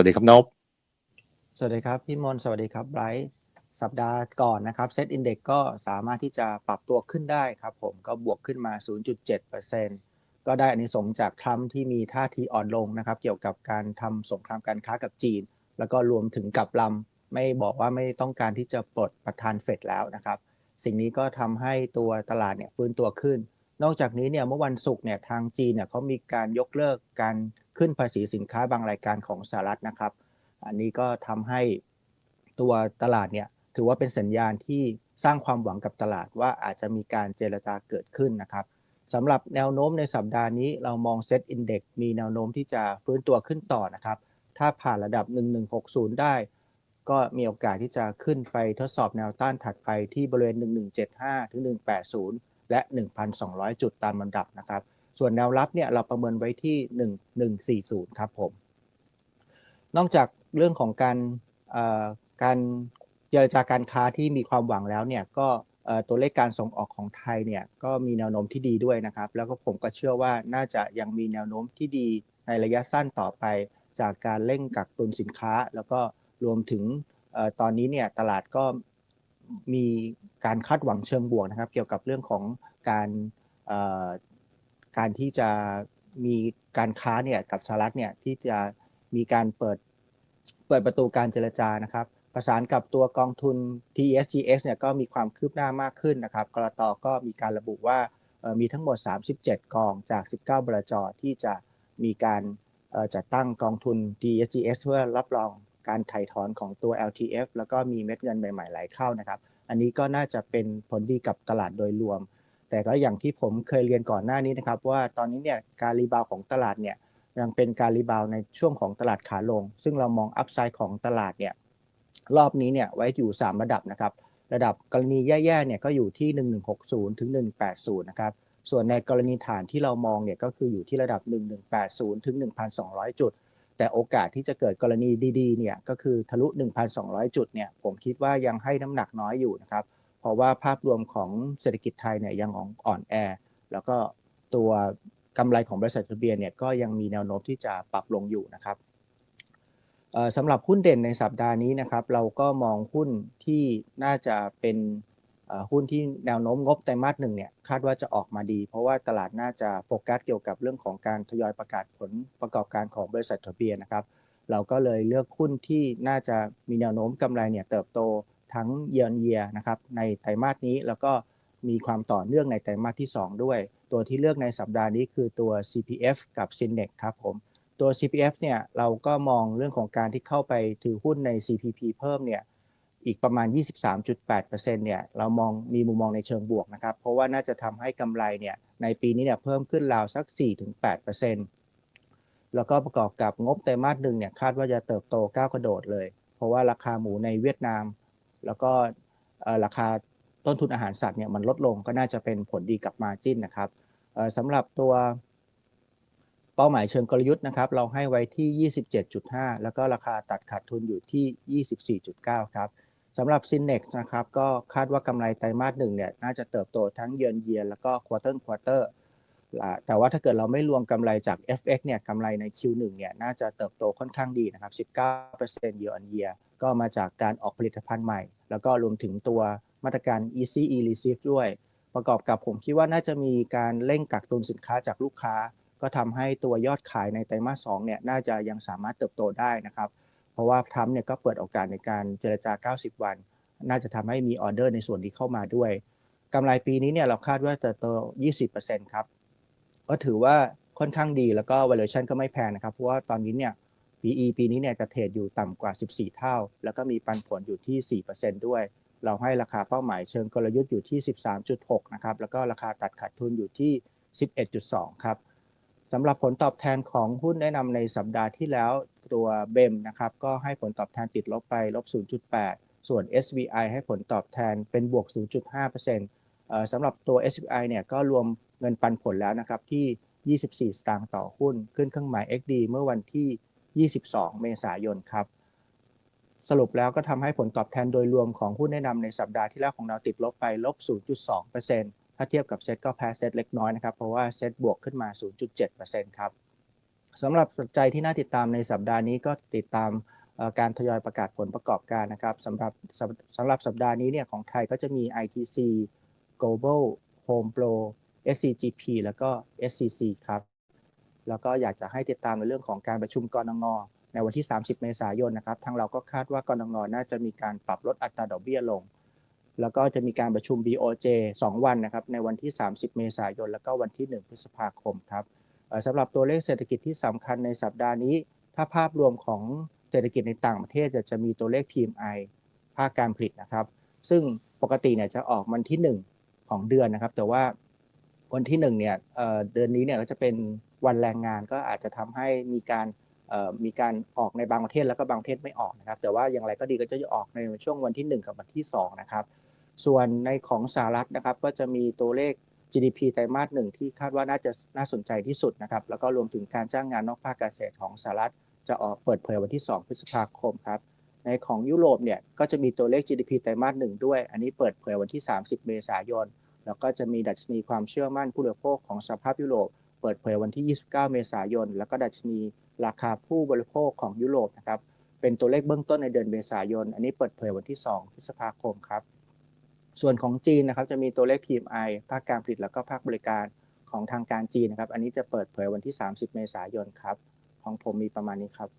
วัสดีครับนบสวัสดีครับพี่มนสวัสดีครับไบรท์สัปดาห์ก่อนนะครับเซตอินเด็กก็สามารถที่จะปรับตัวขึ้นได้ครับผมก็บวกขึ้นมา 0.7%ก็ได้อานิสงส์จากทรัมป์ที่มีท่าทีอ่อนลงนะครับ เกี่ยวกับการทำสงครามการค้ากับจีน แล้วก็รวมถึงกับลำไม่บอกว่าไม่ต้องการที่จะปลดประธานเฟดแล้วนะครับ สิ่งนี้ก็ทำให้ตัวตลาดเนี่ยฟื้นตัวขึ้น นอกจากนี้เนี่ยเมื่อวันศุกร์เนี่ยทางจีนเนี่ยเขามีการยกเลิกการขึ้นภาษีสินค้าบางรายการของสหรัฐนะครับ อันนี้ก็ทำให้ตัวตลาดเนี่ยถือว่าเป็นสัญญาณที่สร้างความหวังกับตลาดว่าอาจจะมีการเจรจาเกิดขึ้นนะครับสำหรับแนวโน้มในสัปดาห์นี้เรามองเซ็ตอินเด็กมีแนวโน้มที่จะฟื้นตัวขึ้นต่อนะครับ ถ้าผ่านระดับ 1160 ได้ ก็มีโอกาสที่จะขึ้นไปทดสอบแนวต้านถัดไปที่บริเวณ 1175 ถึง 180 และ 1,200 จุดตามลำดับนะครับ ส่วนแนวรับเนี่ยเราประเมินไว้ที่ 1140 ครับผม นอกจากเรื่องของการการเจรจาการค้าที่มีความหวังแล้วเนี่ยก็ตัวเลขการส่งออกของไทยเนี่ยก็มีแนวโน้มที่ดีด้วยนะครับ แล้วก็ผมก็เชื่อว่าน่าจะยังมีแนวโน้มที่ดีในระยะสั้นต่อไป จากการเร่งกักตุนสินค้า แล้วก็รวมถึงตอนนี้เนี่ยตลาดก็ มีการคาดหวังเชิงบวกนะครับ เกี่ยวกับเรื่องของการการที่จะมีการค้าเนี่ยกับสหรัฐเนี่ยที่จะมีการเปิดเปิดประตูการเจรจานะครับ ประสานกับตัวกองทุน TSGS เนี่ยก็มีความคืบหน้ามากขึ้นนะครับกรตก็มีการระบุว่ามีทั้งหมด 37 กองจาก 19บลจที่จะมีการจัดตั้งกองทุน TSGS เพื่อรับรอง การถ่ายถอนของตัว LTF แล้วก็มีเม็ดเงินใหม่ๆไหลเข้านะครับ อันนี้ก็น่าจะเป็นผลดีกับตลาดโดยรวม แต่ก็อย่างที่ผมเคยเรียนก่อนหน้านี้นะครับ ว่าตอนนี้เนี่ยการรีบาวของตลาดเนี่ยยังเป็นการรีบาวในช่วงของตลาดขาลง ซึ่งเรามองอัพไซด์ของตลาดเนี่ยรอบนี้เนี่ยไว้อยู่ 3 ระดับนะครับระดับกรณีแย่ๆเนี่ยก็อยู่ที่ 1160 ถึง 180 นะครับ ส่วนในกรณีฐานที่เรามองเนี่ยก็คืออยู่ที่ระดับ 1180 ถึง 1,200 จุด แต่โอกาสที่จะเกิดกรณีดีๆเนี่ยก็คือทะลุ 1,200 จุดเนี่ยผมคิดว่ายังให้น้ำหนักน้อยอยู่นะครับ เพราะว่าภาพรวมของเศรษฐกิจไทยเนี่ยยังอ่อนแอ แล้วก็ตัวกำไรของบริษัททะเบียนเนี่ยก็ยังมีแนวโน้มที่จะปรับลงอยู่นะครับสำหรับหุ้นเด่นในสัปดาห์นี้นะครับ เราก็มองหุ้นที่น่าจะเป็น หุ้นที่แนวโน้มงบไตรมาสหนึ่งเนี่ยคาดว่าจะออกมาดี เพราะว่าตลาดน่าจะโฟกัสเกี่ยวกับเรื่องของการทยอยประกาศผลประกอบการของบริษัททะเบียนนะครับ เราก็เลยเลือกหุ้นที่น่าจะมีแนวโน้มกำไรเนี่ยเติบโตทั้งเยือนเยียนะครับในไตรมาสนี้แล้วก็มีความต่อเนื่องในไตรมาสที่ 2 ด้วย ตัวที่เลือกในสัปดาห์นี้คือตัว CPF กับ Cinex ครับผมตัว CPF เนี่ยเราก็มองเรื่องของการที่เข้าไปถือหุ้นใน CPP เพิ่มเนี่ย อีกประมาณ 23.8%เนี่ยเรามองมีมุมมองในเชิงบวกนะครับ เพราะว่าน่าจะทำให้กำไรเนี่ยในปีนี้เนี่ยเพิ่มขึ้นราวสัก 4-8%แล้วก็ประกอบกับงบไตรมาสหนึ่งเนี่ยคาดว่าจะเติบโตก้าวกระโดดเลย เพราะว่าราคาหมูในเวียดนาม แล้วก็ราคาต้นทุนอาหารสัตว์เนี่ยมันลดลงก็น่าจะเป็นผลดีกับมาจิ้นนะครับสำหรับตัวเป้าหมายเชิงกลยุทธ์นะครับ เราให้ไว้ที่ 27.5 แล้วก็ราคาตัดขาดทุนอยู่ที่ 24.9 ครับ สำหรับ s ินเ e x นะครับก็คาดว่ากำไรไตรมาสหนึ่งเนี่ยน่าจะเติบโตทั้งเยือนเยียนแล้วก็ควอเตอร์ควอเตอร์แต่ว่าถ้าเกิดเราไม่รวมกำไรจาก FX เนี่ยกำไรใน Q1 เนี่ยน่าจะเติบโตค่อนข้างดีนะครับ 19% year on year ก็มาจากการออกผลิตภัณฑ์ใหม่ แล้วก็รวมถึงตัวมาตรการ Easy e Receive ด้วย ประกอบกับผมคิดว่าน่าจะมีการเร่งกักตุนสินค้าจากลูกค้า ก็ทำให้ตัวยอดขายในไตรมาส2เนี่ยน่าจะยังสามารถเติบโตได้นะครับ ราะว่าทัมเนี่ยก็เปิดโอกาสในการเจรจา 90 วัน น่าจะทำให้มีออเดอร์ในส่วนนี้เข้ามาด้วยกำไรปีนี้เนี่ยเราคาดว่าจะโต 20%ครับ ก็ถือว่าค่อนข้างดีแล้วก็ valuation ก็ไม่แพงนะครับ เพราะว่าตอนนี้เนี่ย PE ปีนี้เนี่ยจะเทรดอยู่ต่ำกว่า 14 เท่า แล้วก็มีปันผลอยู่ที่ 4%ด้วย เราให้ราคาเป้าหมายเชิงกลยุทธ์อยู่ที่ 13.6 นะครับ แล้วก็ราคาตัดขาดทุนอยู่ที่ 11.2 ครับ สำหรับผลตอบแทนของหุ้นแนะนำในสัปดาห์ที่แล้วตัวเบมนะครับก็ให้ผลตอบแทนติดลบไปลบ 0.8 ส่วน SVI ให้ผลตอบแทนเป็นบวก 0.5%สำหรับตัว SVI เนี่ยก็รวมเงินปันผลแล้วนะครับที่ 24 สตางค์ต่อหุ้น ขึ้นเครื่องหมาย XD เมื่อวันที่ 22 เมษายนครับ สรุปแล้วก็ทำให้ผลตอบแทนโดยรวมของหุ้นแนะนำในสัปดาห์ที่แล้วของเราติดลบไปลบ 0.2% ถ้าเทียบกับเซ็ตก็แพ้เซ็ตเล็กน้อยนะครับ เพราะว่าเซ็ตบวกขึ้นมา 0.7%ครับสำหรับปัจจัยที่น่าติดตามในสัปดาห์นี้ก็ติดตามการทยอยประกาศผลประกอบการนะครับสำหรับสำสำหรับสัปดาห์นี้เนี่ยของไทยก็จะมี ITC Global Home Pro SCGP แล้วก็ SCC ครับ แล้วก็อยากจะให้ติดตามในเรื่องของการประชุมกรงงในวันที่ 30 เมษายนนะครับ ทางเราก็คาดว่ากรงงน่าจะมีการปรับลดอัตราดอกเบี้ยลง แล้วก็จะมีการประชุม BOJ 2 วันนะครับในวันที่ 30 เมษายน แล้วก็วันที่ 1 พฤษภาคมครับสำหรับตัวเลขเศรษฐกิจที่สำคัญในสัปดาห์นี้ ถ้าภาพรวมของเศรษฐกิจในต่างประเทศจะจะมีตัวเลข PMI ภาคการผลิตนะครับ ซึ่งปกติเนี่ยจะออกวันที่ 1 ของเดือนนะครับ แต่ว่าวันที่1เนี่ยเอ่อเดือนนี้เนี่ยก็จะเป็นวันแรงงานก็อาจจะทำให้มีการมีการออกในบางประเทศแล้วก็บางประเทศไม่ออกนะครับ แต่ว่าอย่างไรก็ดีก็จะออกในช่วงวันที่ 1 กับวันที่2นะครับ ส่วนในของสหรัฐนะครับก็จะมีตัวเลข GDP ไตรมาสหนึ่งที่คาดว่าน่าจะน่าสนใจที่สุดนะครับ แล้วก็รวมถึงการจ้างงานนอกภาคเกษตรของสหรัฐ จะออกเปิดเผยวันที่ 2 พฤษภาคมครับ ในของยุโรปเนี่ยก็จะมีตัวเลข GDP ไตรมาสหนึ่งด้วย อันนี้เปิดเผยวันที่ 30 เมษายน แล้วก็จะมีดัชนีความเชื่อมั่นผู้บริโภคของสภาพยุโรป เปิดเผยวันที่ 29 เมษายน แล้วก็ดัชนีราคาผู้บริโภคของยุโรปนะครับ เป็นตัวเลขเบื้องต้นในเดือนเมษายน อันนี้เปิดเผยวันที่ 2 พฤษภาคมครับ ส่วนของจีนนะครับจะมีตัวเลข PMI ภาคการผลิตแล้วก็ภาคบริการของทางการจีนนะครับ อันนี้จะเปิดเผยวันที่ 30 เมษายนครับ ของผมมีประมาณนี้ครับ